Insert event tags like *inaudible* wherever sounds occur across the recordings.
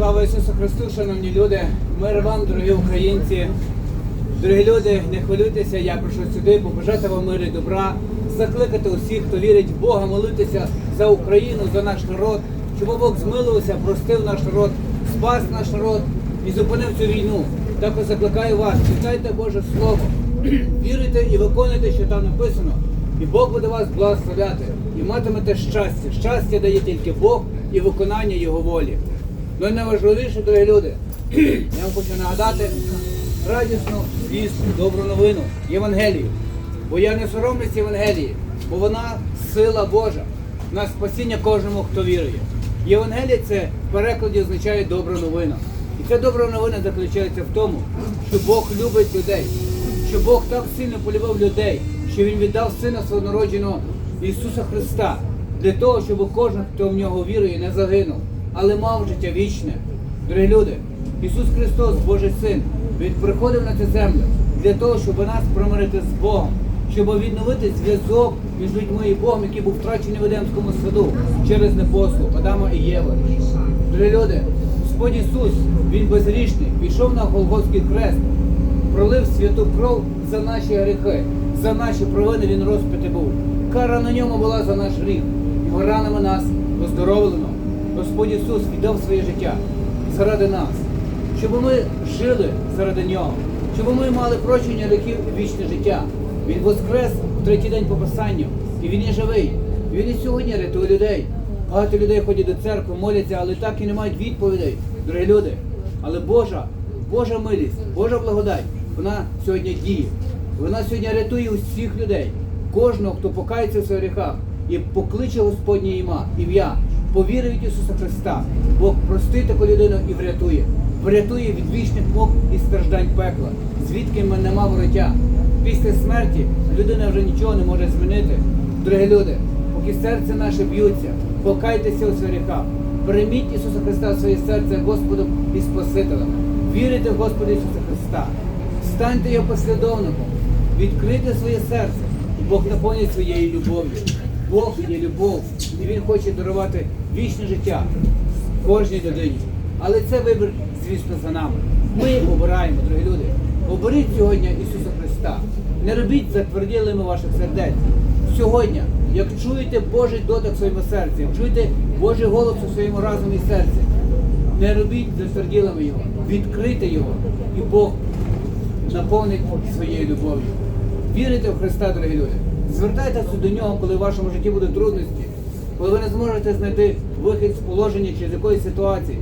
Слава Ісусу Христу, шановні люди, мир вам, дорогі українці. Дорогі люди, не хвилюйтеся, я прийшов сюди побажати вам миру і добра, закликати усіх, хто вірить в Бога, молитися за Україну, за наш народ, щоб Бог змилувався, простив наш народ, спас наш народ і зупинив цю війну. Також закликаю вас, читайте Боже Слово, віруйте і виконуйте, що там написано, і Бог буде вас благословляти, і матимете щастя. Щастя дає тільки Бог і виконання Його волі. Ну і найважливіше, дорогі люди, *clears throat* я вам хочу нагадати радісну, звісну, добру новину Євангелію. Бо я не соромлюсь Євангелії, бо вона сила Божа на спасіння кожному, хто вірує. Євангелія це в перекладі означає добра новина. І ця добра новина заключається в тому, що Бог любить людей, що Бог так сильно полюбив людей, що Він віддав Сина свого народженого Ісуса Христа для того, щоб кожен, хто в нього вірує, не загинув, але мав життя вічне. Дорогі люди, Ісус Христос, Божий Син, Він приходив на цю землю для того, щоб нас примирити з Богом, щоб відновити зв'язок між людьми і Богом, який був втрачений в Едемському саду через непослух Адама і Єви. Дорогі люди, Господь Ісус, Він безгрішний, пішов на Голгофський хрест, пролив святу кров за наші гріхи, за наші провини Він розпитий був. Кара на ньому була за наш гріх. Його ранами нас оздоровлено. Господь Ісус віддав своє життя заради нас, щоб ми жили заради Нього, щоб ми мали прощення і вічне життя. Він воскрес у третій день по Писанню, і Він є живий. Він і сьогодні рятує людей. Багато людей ходять до церкви, моляться, але так і не мають відповідей, дорогі люди. Але Божа, Божа милість, Божа благодать, вона сьогодні діє. Вона сьогодні рятує усіх людей, кожного, хто покається в своїх гріхах і покличе Господнє ім'я, повірить в Ісуса Христа. Бог простить таку людину і врятує. Врятує від вічних мук і страждань пекла, звідки ми нема вороття. Після смерті людина вже нічого не може змінити. Дорогі люди, поки серце наше б'ються, покайтеся у гріхах. Прийміть Ісуса Христа в своє серце Господом і Спасителем. Вірите в Господа Ісуса Христа. Станьте його послідовником, відкрийте своє серце, і Бог наповнить своєю любов'ю. Бог є любов, і Він хоче дарувати вічне життя кожній людині. Але це вибір, звісно, за нами. Ми обираємо, дорогі люди. Оберіть сьогодні Ісуса Христа. Не робіть затверділими ваших сердець. Сьогодні, як чуєте Божий дотик в своєму серці, як чуєте Божий голос у своєму разумі і серці, не робіть затверділими його, відкрийте його, і Бог наповнить своєю любов'ю. Вірите в Христа, дорогі люди. Звертайтеся до нього, коли в вашому житті будуть трудності, коли ви не зможете знайти вихід з положення чи з якоїсь ситуації.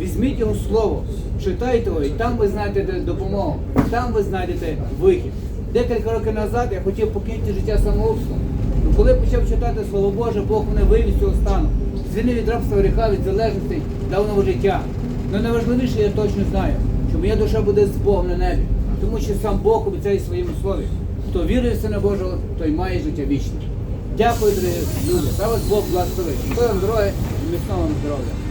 Візьміть його слово, читайте його, і там ви знайдете допомогу, там ви знайдете вихід. Декілька років назад я хотів покинути життя самоубством. Ну, коли почав читати Слово Боже, Бог мене вивів з цього стану. Звільнив від рабства гріха, від залежностей, дав нове життя. Але найважливіше я точно знаю, що моя душа буде з Богом на небі, тому що сам Бог обіцяє своєму слові. Хто вірує в Сина Божого, той має життя вічне. Дякую, дорогі люди. Та вас Бог благословить. Бо вам здоров'я і міцного вам здоров'я.